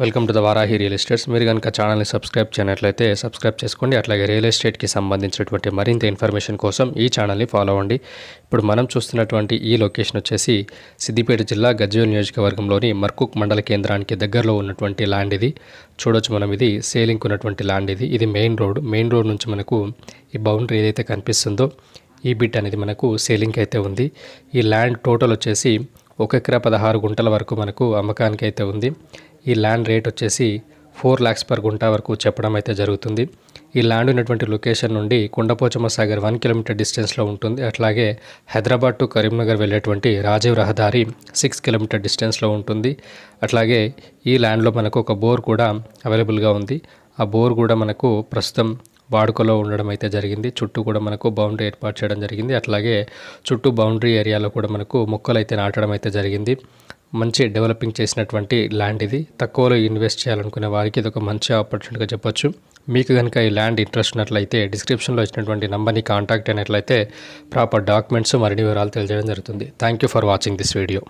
Welcome to the Varahi real estates మీరు కనుక ఛానల్ని సబ్స్క్రైబ్ చేయనట్లయితే సబ్స్క్రైబ్ చేసుకోండి. అట్లాగే రియల్ ఎస్టేట్కి సంబంధించినటువంటి మరింత ఇన్ఫర్మేషన్ కోసం ఈ ఛానల్ని ఫాలో అవ్వండి. ఇప్పుడు మనం చూస్తున్నటువంటి ఈ లొకేషన్ వచ్చేసి సిద్దిపేట జిల్లా గజ్వేల్ నియోజకవర్గంలోని మర్కుక్ మండల కేంద్రానికి దగ్గరలో ఉన్నటువంటి ల్యాండ్ ఇది. చూడొచ్చు మనం ఇది సేలింగ్ ఉన్నటువంటి ల్యాండ్ ఇది. ఇది మెయిన్ రోడ్ మెయిన్ రోడ్ నుంచి మనకు ఈ బౌండరీ ఏదైతే కనిపిస్తుందో ఈ బిట్ అనేది మనకు సేలింగ్ అయితే ఉంది. ఈ ల్యాండ్ టోటల్ వచ్చేసి ఒక ఎకరా పదహారు గుంటల వరకు మనకు అమ్మకానికి అయితే ఉంది. ఈ ల్యాండ్ రేట్ వచ్చేసి ఫోర్ ల్యాక్స్ పర్ గుంట వరకు చెప్పడం అయితే జరుగుతుంది. ఈ ల్యాండ్ ఉన్నటువంటి లొకేషన్ నుండి కుండపోచమ్మ సాగర్ వన్ కిలోమీటర్ డిస్టెన్స్లో ఉంటుంది. అట్లాగే హైదరాబాద్ టు కరీంనగర్ వెళ్ళేటువంటి రాజీవ్ రహదారి సిక్స్ కిలోమీటర్ డిస్టెన్స్లో ఉంటుంది. అట్లాగే ఈ ల్యాండ్లో మనకు ఒక బోర్ కూడా అవైలబుల్గా ఉంది. ఆ బోర్ కూడా మనకు ప్రస్తుతం వాడుకలో ఉండడం అయితే జరిగింది. చుట్టూ కూడా మనకు బౌండరీ ఏర్పాటు చేయడం జరిగింది. అట్లాగే చుట్టూ బౌండరీ ఏరియాలో కూడా మనకు మొక్కలు అయితే నాటడం అయితే జరిగింది. మంచి డెవలపింగ్ చేసినటువంటి ల్యాండ్ ఇది. తక్కువలో ఇన్వెస్ట్ చేయాలనుకునే వారికి ఇది ఒక మంచి ఆపర్చునిటీగా చెప్పొచ్చు. మీకు కనుక ఈ ల్యాండ్ ఇంట్రెస్ట్ ఉన్నట్లయితే డిస్క్రిప్షన్లో ఇచ్చినటువంటి నంబర్ని కాంటాక్ట్ అయినట్లయితే ప్రాపర్ డాక్యుమెంట్స్ మరిన్ని వివరాలు తెలియజేయడం జరుగుతుంది. Thank you for watching this video